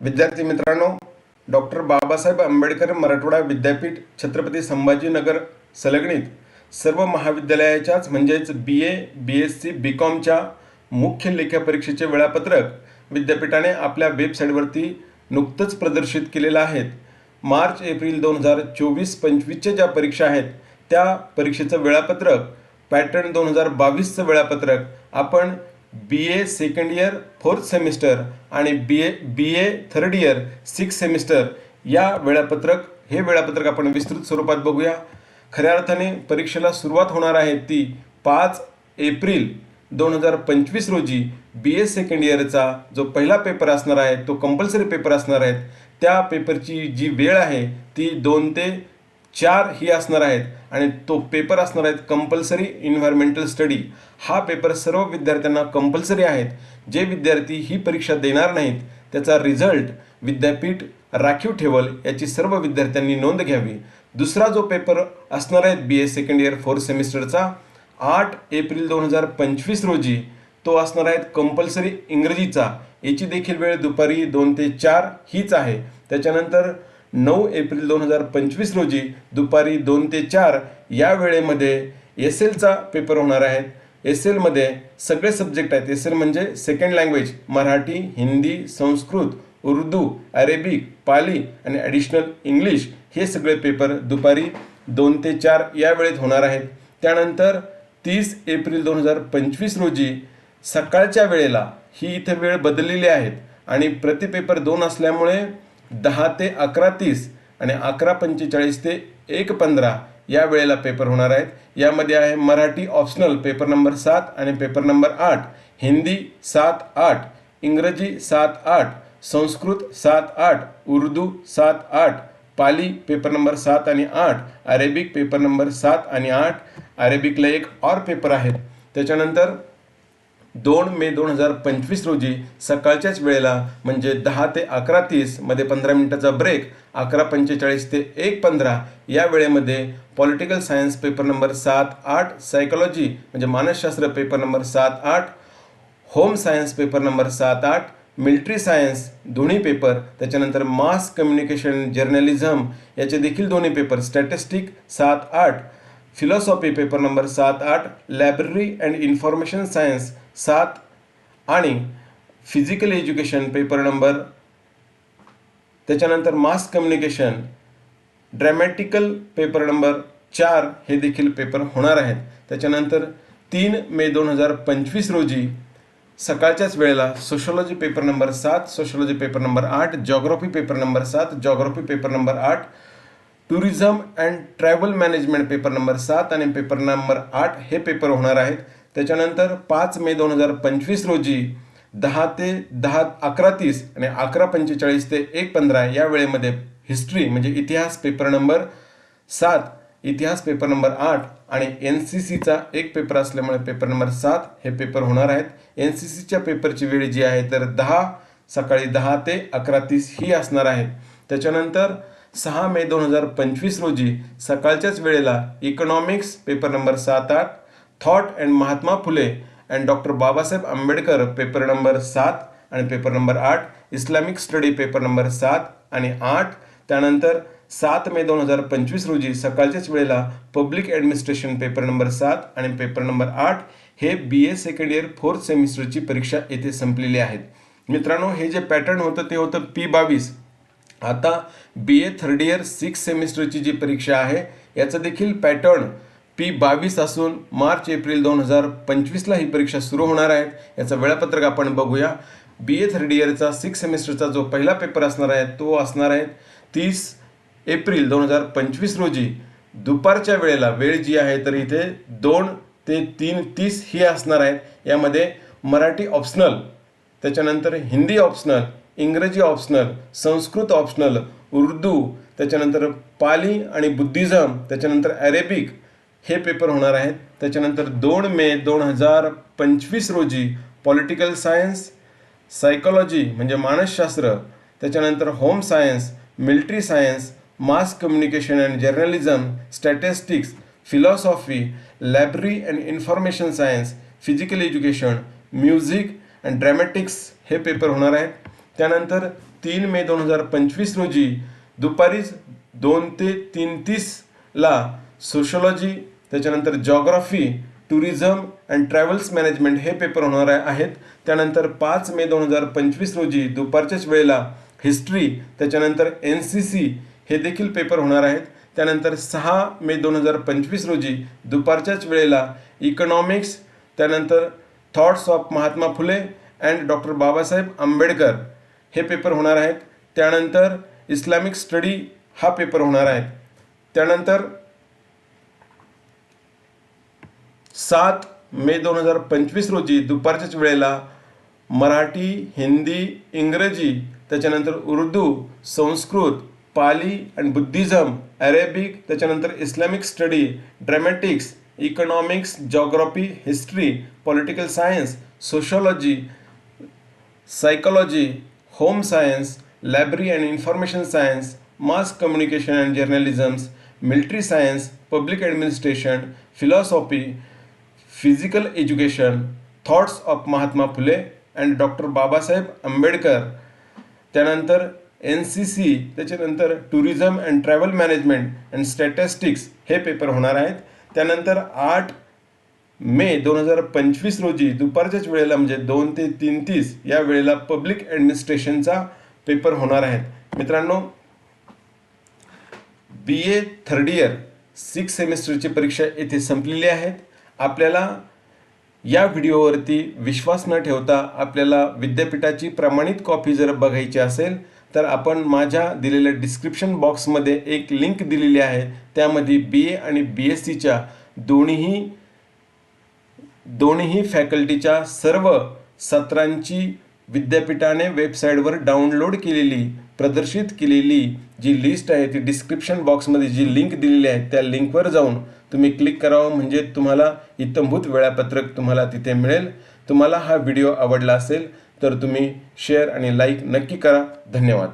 विद्यार्थी मित्रांनो डॉक्टर बाबासाहेब आंबेडकर मराठवाडा विद्यापीठ छत्रपती संभाजीनगर संलग्नित सर्व महाविद्यालयाच्याच म्हणजेच बी A B S C B कॉमच्या मुख्य लेखा परीक्षेचे वेळापत्रक विद्यापीठाने आपल्या वेबसाईटवरती नुकतंच प्रदर्शित केलेलं आहेत मार्च एप्रिल दोन हजार चोवीस पंचवीसच्या ज्या परीक्षा आहेत त्या परीक्षेचं वेळापत्रक पॅटर्न दोन हजार बावीसचं वेळापत्रक आपण B A second year fourth semester आणि B A B A third year six semester या वेळापत्रक हे वेळापत्रक आपण विस्तृत स्वरूपात बघूया. खऱ्या अर्थाने परीक्षेला सुरुवात होणार आहे ती पाच एप्रिल दोन हजार पंचवीस रोजी. बी ए सेकंड इयरचा जो पहिला पेपर असणार आहे तो कंपल्सरी पेपर असणार आहेत. त्या पेपरची जी वेळ आहे ती दोन ते चार ही असणार आहेत आणि तो पेपर असणार आहेत कंपल्सरी इन्व्हायरमेंटल स्टडी हा पेपर सर्व विद्यार्थ्यांना कंपल्सरी आहेत. जे विद्यार्थी ही परीक्षा देणार नाहीत त्याचा रिझल्ट विद्यापीठ राखीव ठेवल याची सर्व विद्यार्थ्यांनी नोंद घ्यावी. दुसरा जो पेपर असणार आहे B A second year fourth सेमिस्टरचा आठ एप्रिल दोन हजार पंचवीस रोजी तो असणार आहेत कंपल्सरी इंग्रजीचा. याची देखील वेळ दुपारी दोन ते चार हीच आहे. त्याच्यानंतर नऊ एप्रिल दोन हजार पंचवीस रोजी दुपारी दोन ते चार या वेळेमध्ये एस एलचा पेपर होणार आहे. एस एलमध्ये सगळे सब्जेक्ट आहेत. एस एल म्हणजे second language Marathi Hindi Sanskrit Urdu Arabic Pali आणि ॲडिशनल इंग्लिश हे सगळे पेपर दुपारी दोन ते चार या वेळेत होणार आहेत. त्यानंतर तीस एप्रिल दोन हजार पंचवीस रोजी सकाळच्या वेळेला ही इथे वेळ बदललेली आहेत आणि प्रति पेपर दोन असल्यामुळे दहा ते अकरा तीस आणि अकरा पंचेचाळीस ते एक पंधरा या वेळेला पेपर होणार आहेत. यामध्ये आहे मराठी ऑप्शनल पेपर नंबर सात आणि पेपर नंबर आठ. हिंदी सात आठ इंग्रजी सात आठ संस्कृत सात आठ उर्दू सात आठ पाली पेपर नंबर सात आणि आठ अरेबिक पेपर नंबर सात आणि आठ. अरेबिकला एक और पेपर आहेत त्याच्यानंतर दोन मे दोन हजार पंचवीस रोजी सकाळच्याच वेळेला म्हणजे दहा ते अकरा तीसमध्ये पंधरा मिनिटाचा ब्रेक अकरा पंचेचाळीस ते एक पंधरा या वेळेमध्ये पॉलिटिकल सायन्स पेपर नंबर सात आठ सायकोलॉजी म्हणजे मानसशास्त्र पेपर नंबर सात आठ होम सायन्स पेपर नंबर सात आठ मिलिटरी सायन्स दोन्ही पेपर त्याच्यानंतर मास कम्युनिकेशन जर्नलिझम याचे देखील दोन्ही पेपर स्टॅटिस्टिक सात आठ फिलॉसॉफी पेपर नंबर सात आठ लायब्ररी अँड इन्फॉर्मेशन सायन्स सात. आणि फिजिकल एज्युकेशन पेपर नंबर त्याच्यानंतर mass communication dramatical paper number चार हे देखील पेपर होणार आहेत. त्याच्यानंतर तीन मे दोन हजार पंचवीस रोजी सकाळच्याच वेळेला सोशोलॉजी पेपर नंबर सात सोशोलॉजी पेपर नंबर आठ जॉग्रॉफी पेपर नंबर सात जॉग्रॉफी पेपर नंबर आठ tourism and travel management paper number सात आणि पेपर नंबर आठ हे पेपर होणार आहेत. त्याच्यानंतर पाच मे दोन हजार पंचवीस रोजी दहा ते दहा अकरा तीस आणि अकरा पंचेचाळीस ते एक पंधरा या वेळेमध्ये हिस्ट्री म्हणजे इतिहास पेपर नंबर सात इतिहास पेपर नंबर आठ आणि एन सी सीचा एक पेपर असल्यामुळे पेपर नंबर सात हे पेपर होणार आहेत. एन सी सीच्या पेपरची वेळ जी आहे तर दहा सकाळी दहा ते अकरा तीस ही असणार आहे. त्याच्यानंतर सहा मे दोन हजार पंचवीस रोजी सकाळच्याच वेळेला इकॉनॉमिक्स पेपर नंबर सात आठ thought and Mahatma Phule and doctor Babasaheb Ambedkar paper number सात आणि पेपर नंबर आठ इस्लामिक स्टडी पेपर नंबर सात आणि आठ. त्यानंतर सात मे दोन हजार पंचवीस रोजी सकाळच्याच वेळेला पब्लिक ॲडमिनिस्ट्रेशन पेपर नंबर सात आणि पेपर नंबर आठ हे बी ए सेकंड इयर फोर्थ सेमिस्टरची परीक्षा येथे संपलेली आहेत. मित्रांनो हे जे पॅटर्न होतं ते होतं पी बावीस. आता B A third year six सेमिस्टरची जी परीक्षा आहे याचं देखील पॅटर्न पी बावीस असून मार्च एप्रिल दोन हजार पंचवीसला ही परीक्षा सुरू होणार आहेत. याचं वेळापत्रक आपण बघूया. बी ए थर्ड इयरचा सिक्स सेमिस्टरचा जो पहिला पेपर असणार आहे तो असणार आहे तीस एप्रिल दोन हजार पंचवीस रोजी. दुपारच्या वेळेला वेळ जी आहे तर इथे दोन ते तीन तीस ही असणार आहेत. यामध्ये मराठी ऑप्शनल त्याच्यानंतर Hindi optional Ingraji optional Sanskrit optional Urdu त्याच्यानंतर पाली आणि बुद्धिझम त्याच्यानंतर अरेबिक हे पेपर होणार आहेत. त्याच्यानंतर दोन मे दोन हजार पंचवीस रोजी पॉलिटिकल सायन्स सायकोलॉजी म्हणजे मानसशास्त्र त्याच्यानंतर home science military science mass communication and journalism statistics philosophy library and information science physical education music and dramatics हे पेपर होणार आहेत. त्यानंतर तीन मे दोन हजार पंचवीस रोजी दुपारीच दोन ते तीन तीस ला सोशोलॉजी त्याच्यानंतर geography tourism and travels management हे पेपर होणार आहेत. त्यानंतर पाच मे दोन हजार पंचवीस रोजी दुपारच्याच वेळेला हिस्ट्री त्याच्यानंतर एन सी सी हे देखील पेपर होणार आहेत. त्यानंतर सहा मे दोन हजार पंचवीस रोजी दुपारच्याच वेळेला इकॉनॉमिक्स त्यानंतर thoughts of Mahatma Phule and doctor Babasaheb Ambedkar हे पेपर होणार आहेत. त्यानंतर इस्लामिक स्टडी हा पेपर होणार आहे. त्यानंतर सात मे दोन हजार पंचवीस रोजी दुपारच्याच वेळेला मराठी हिंदी इंग्रजी त्याच्यानंतर उर्दू संस्कृत पाली आणि बुद्धिझम अरेबिक त्याच्यानंतर Islamic study dramatics economics geography history political science sociology psychology home science library and information science mass communication and journalisms military science public administration philosophy physical education thoughts of Mahatma Phule and doctor Babasaheb Ambedkar त्यानंतर N C C त्याच्यानंतर tourism and travel management and statistics हे paper होणार आहेत. त्यानंतर आठ मे दोन हजार पंचवीस रोजी दुपारच्याच वेळेला म्हणजे दोन ते तीन तीस या वेळेला पब्लिक ॲडमिनिस्ट्रेशनचा पेपर होणार आहेत. मित्रांनो B A third year six सेमिस्टरची परीक्षा येथे संपलेली आहेत. आपल्याला या व्हिडिओवरती विश्वास न ठेवता आपल्याला विद्यापीठाची प्रमाणित कॉपी जर बघायची असेल तर आपण माझ्या दिलेल्या डिस्क्रिप्शन बॉक्समध्ये एक लिंक दिलेली आहे. त्यामध्ये बी ए आणि बी एस सीच्या दोन्हीही दोन्ही फॅकल्टीच्या सर्व सत्रांची विद्यापीठाने वेबसाईटवर डाउनलोड केलेली प्रदर्शित केलेली जी लिस्ट आहे ती डिस्क्रिप्शन बॉक्समध्ये जी लिंक दिलेली आहे त्या लिंकवर जाऊन तुम्ही क्लिक करावं. म्हणजे तुम्हाला इत्थंभूत वेळापत्रक तुम्हाला तिथे मिळेल. तुम्हाला हा व्हिडिओ आवडला असेल तर तुम्ही शेअर आणि लाईक नक्की करा. धन्यवाद.